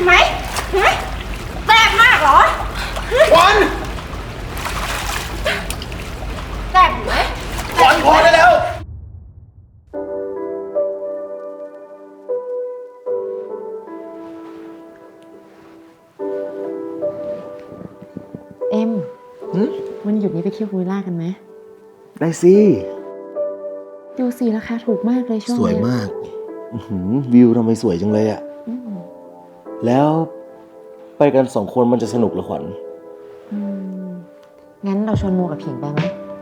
ช่ไหมฮะแสบมากเหรอขวัญแสบอยู่ไหมขวัญพอได้แล้ว เอ็มหืมวันหยุดนี้ไปเที่ยวพูวิลล่ากันไหม ได้สิ ดูสิราคาถูกมากเลยช่วงสวยเนี้ มาก อื้อหือวิวทำไมสวยจังเลยอะอืม แล้วไปกันสองคนมันจะสนุกเหรือขวัญอืมงั้นเราชวนโมกับผิงไปไหม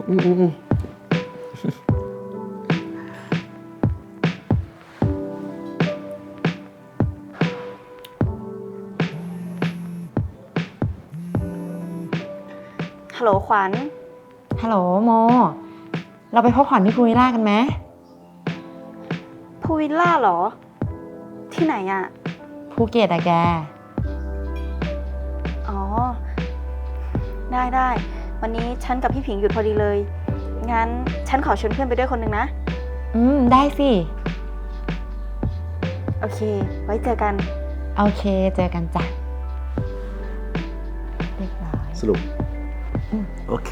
อืมอืมอืมฮัลโหลขวัญ ฮัลโหลโม เราไปพักผ่อนที่พูวิลล่ากันไหม พูวิลล่าเหรอ ที่ไหนอะ ภูเก็ตอะแก อ๋อ ได้ได้ วันนี้ฉันกับพี่ผิงหยุดพอดีเลย งั้นฉันขอชวนเพื่อนไปด้วยคนหนึ่งนะ อืม ได้สิ โอเค ไว้เจอกัน โอเค เจอกันจ้ะเรียบร้อย สรุป อืม โอเค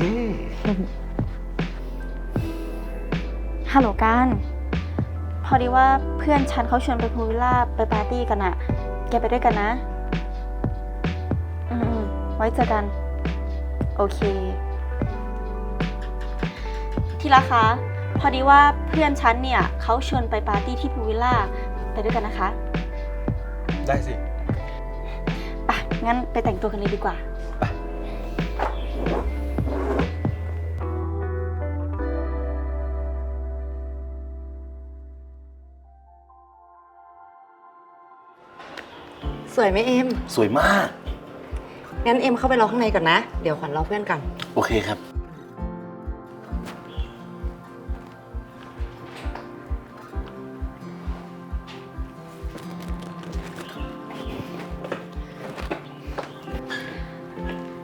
ฮัลโหลกัน พอดีว่าเพื่อนฉันเขาชวนไปพูลวิลล่าไปปาร์ตี้กันอะ แกไปด้วยกันนะ อืมๆไว้เจอกัน โอเค ที่รักคะ พอดีว่าเพื่อนฉันเนี่ยเขาชวนไปปาร์ตี้ที่พูลวิลล่า ไปด้วยกันนะคะได้สิ ไปะงั้นไปแต่งตัวกันเลยดีกว่า สวยไหมเอ็ม สวยมาก งั้นเอ็มเข้าไปรอข้างในก่อนนะ เดี๋ยวขวัญรอเพื่อนก่อน โอเคครับ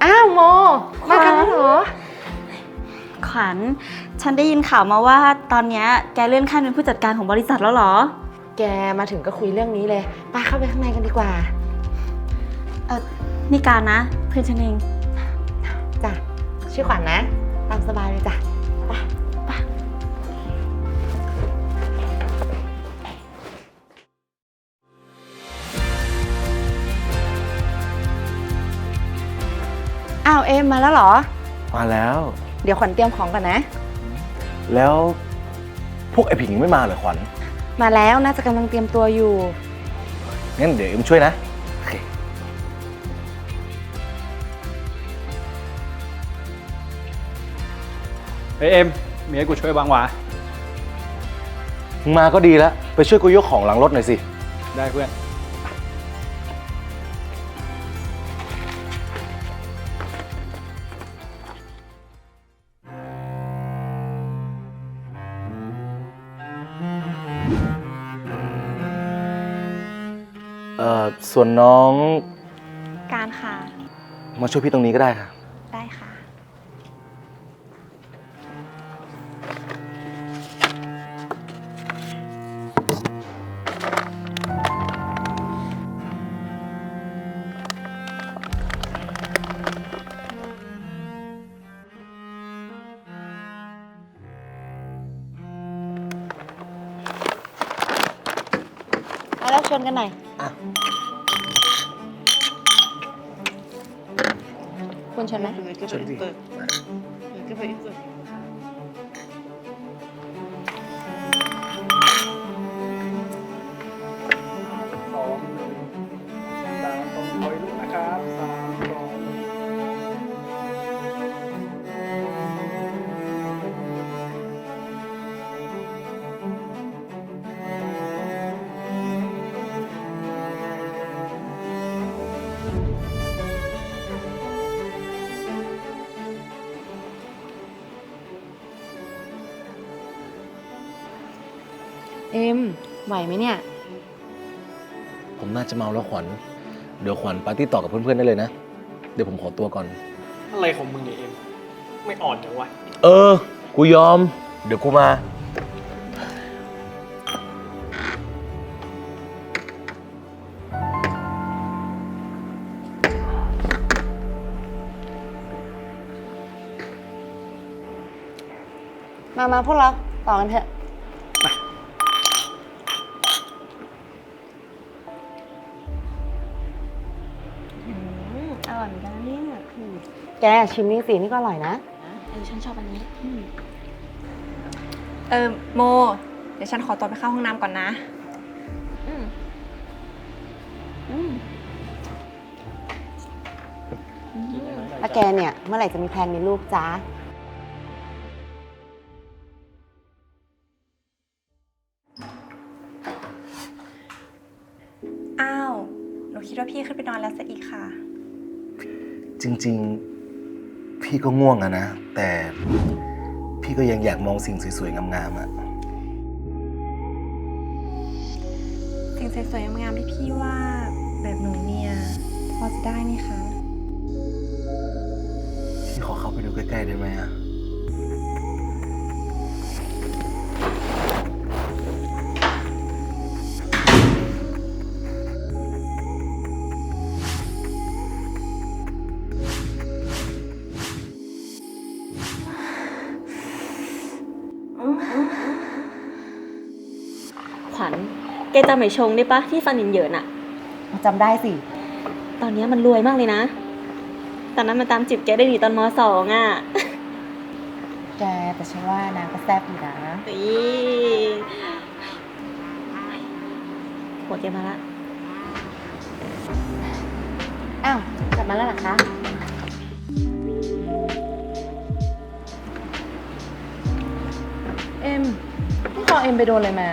อ้าวโม มากันแล้วเหรอ ขวัญ ฉันได้ยินข่าวมาว่าตอนเนี้ยแกเลื่อนขั้นเป็นผู้จัดการของบริษัทแล้วเหรอ แกมาถึงก็คุยเรื่องนี้เลยไปเข้าไปข้างในกันดีกว่าเออนี่การนะ เพื่อนฉันเองจ้ะชื่อขวัญนะ ตามสบายเลยจ้ะอ้าวเอ็มมาแล้วเหรอ มาแล้ว เดี๋ยวขวัญเตรียมของก่อนนะ แล้วพวกไอ้ผิงไม่มาเหรอขวัญมาแล้วน่าจะกำลังเตรียมตัวอยู่ งั้นเดี๋ยวเอ็มช่วยนะ โอเค ฮ้ยเอ็มมีให้กูช่วยบ้างวะมึงมาก็ดีแล้ว ไปช่วยกูยกของหลังรถหน่อยสิ ได้เพื่อน เอ่อ ส่วนน้องการค่ะ มาช่วยพี่ตรงนี้ก็ได้ค่ะ แล้วชวนกันหน่อยอะคุณชวนไหมชวนสิส ไหวไหมเนี่ย ผมน่าจะเมาแล้วขวัญ เดี๋ยวขวัญปาร์ตี้ต่อกับเพื่อนๆได้เลยนะ เดี๋ยวผมขอตัวก่อน อะไรของมึงเนี่ยเอ็ม ไม่อ่อนจังวะ เออ กูยอม เดี๋ยวกูมา มามาพวกเราต่อกันเถอะ แกชิมนี่สินี่ก็อร่อยนะ เออฉันชอบอันนี้อืมเออโม เดี๋ยวฉันขอตัวไปเข้าห้องน้ำก่อนนะ อืมอืมแล้วแกเนี่ย เมื่อไหร่จะมีแพลนมีลูกจ้าอ้าว หนูคิดว่าพี่ขึ้นไปนอนแล้วซะอีกค่ะ จริง ๆ พี่ก็ง่วงอะนะ แต่พี่ก็ยังอยากมองสิ่งสวยๆ งามๆอะสิ่งสวยๆ งามๆที่พี่ว่าแบบหนูเนี่ย พอจะได้ไหมคะ พี่ขอเข้าไปดูใกล้ๆได้ไหมอะ แกจำไหมชงได้ปะที่ฟันเหยินๆอะจำได้สิ ตอนเนี้ยมันรวยมากเลยนะ ตอนนั้นมันตามจีบแกได้ดีตอนมสองอะแกแต่ฉันว่านางก็แซ่บอยู่นะอีหัวแกมาละ อ้าวกลับมาแล้วเหรอคะ เอ็มที่คอเอ็มไปโดนอะไรมา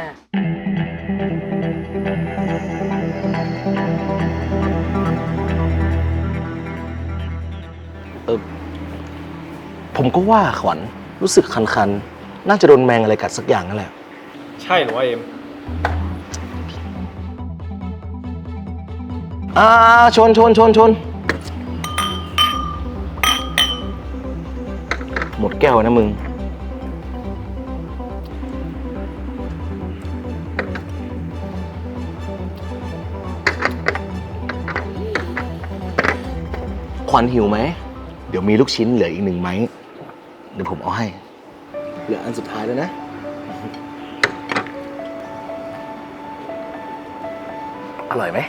ผมก็ว่าขวัญรู้สึกคันๆ น่าจะโดนแมงอะไรกัดสักอย่างนั่นแหละ ใช่เหรอวะเอ็ม อ่าชนชนชนชน หมดแก้วนะมึง ขวัญหิวไหม เดี๋ยวมีลูกชิ้นเหลืออีกหนึ่งไหมเดี๋ยวผมเอาให้ เหลืออันสุดท้ายแล้วนะ อร่อยไหม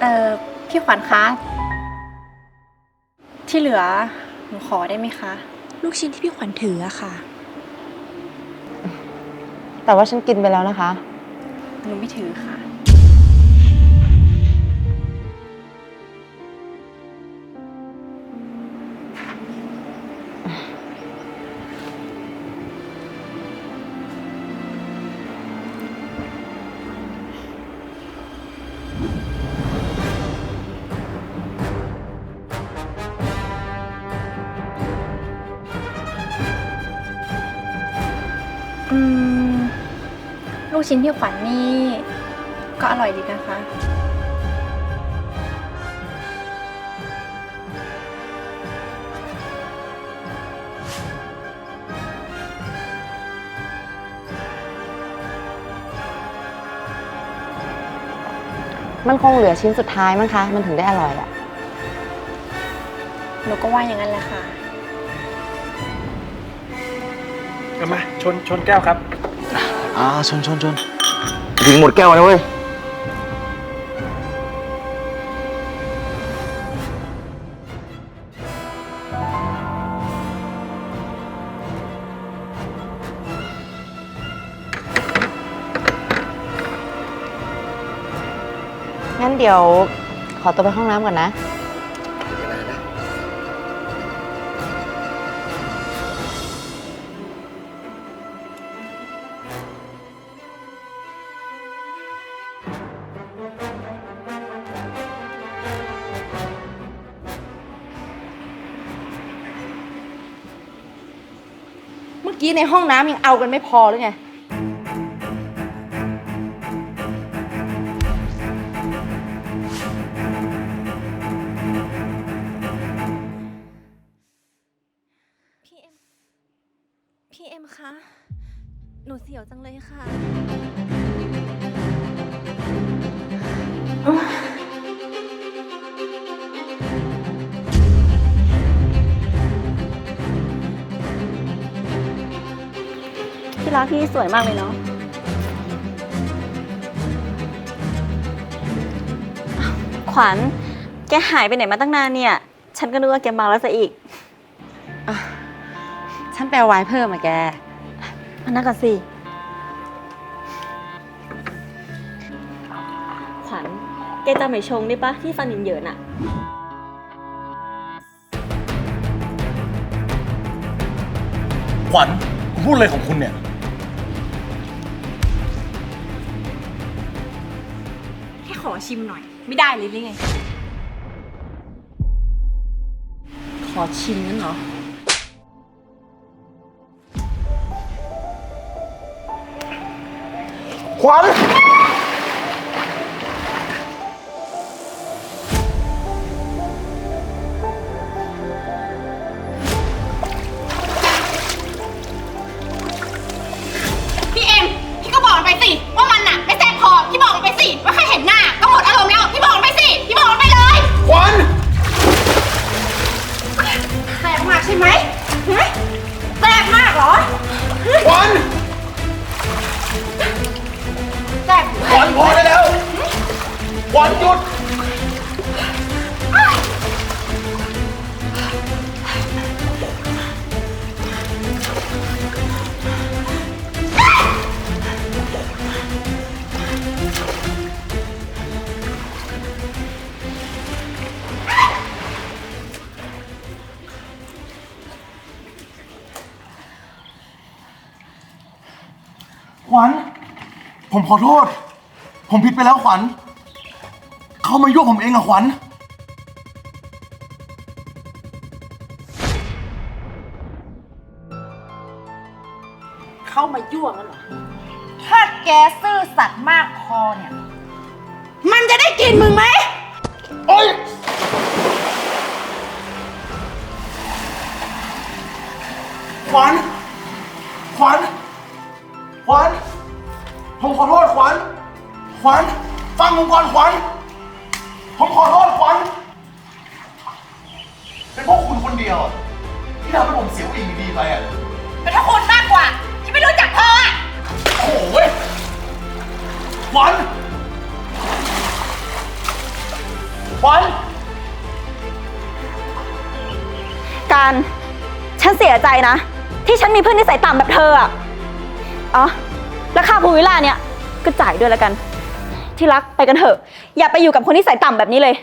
เออพี่ขวัญคะ ที่เหลือหนูขอได้ไหมคะ ลูกชิ้นที่พี่ขวัญถืออะค่ะ แต่ว่าฉันกินไปแล้วนะคะ หนูไม่ถือค่ะ กชิ้นพี่ขวัญนี่ ก็อร่อยดีนะคะ มันคงเหลือชิ้นสุดท้ายมั้งคะ มันถึงได้อร่อยอะหนูก็ว่าอย่างนั้นแหละค่ะ เอามาชนชนแก้วครับ อ่าชนชนชนถึงหมดแก้วนะเว้ย งั้นเดี๋ยวขอตัวไปห้องน้ำก่อนนะ กี้ในห้องน้ำยังเอากันไม่พอหรือไง พี่เอ็ม พี่เอ็มคะ หนูเสียวจังเลยค่ะ ที่รักที่สวยมากเลยเนาะอ้าวขวัญ แกหายไปไหนมาตั้งนานเนี่ย ฉันก็นึกว่าแกมาแล้วซะอีกฉันไปเอาไว้เพิ่มอะแก มานั่งกันสิ ขวัญ แกจำไหมชงได้ปะที่ฟันเหยินๆอะขวัญคุณพูดอะไรของคุณเนี่ย ชิมหน่อย ไม่ได้เลยหรือไง ขอชิมนั่นเหรอ ขวัญ วัญหยุด ขวัญ ผมขอโทษ ผมผิดไปแล้วขวัญ เขามายั่วผมเองอะขวัญ เข้ามายั่วกันเหรอ ถ้าแกซื่อสัตย์มากพอเนี่ย มันจะได้กินมึงไหม โอ๊ย ขวัญ ขวัญ ขวัญ ผมขอโทษขวัญ ขวัญ ฟังผมก่อนขวัญ ผมขอโทษขวัญเป็นพวกคุณคนเดียวอะที่ทำให้ผมเสียผู้หญิงดีๆไปอะ เป็นเพราะคุณมากกว่า ที่ไม่รู้จักเธออะโอ้โหเว้ยขวัญขวัญการฉันเสียใจนะ ที่ฉันมีเพื่อนนิสัยต่ำแบบเธออะอ๋อแล้วค่าภูวิลล่าเนี่ยก็จ่ายด้วยแล้วกัน ที่รักไปกันเถอะ อย่าไปอยู่กับคนที่สายต่ำแบบนี้เลย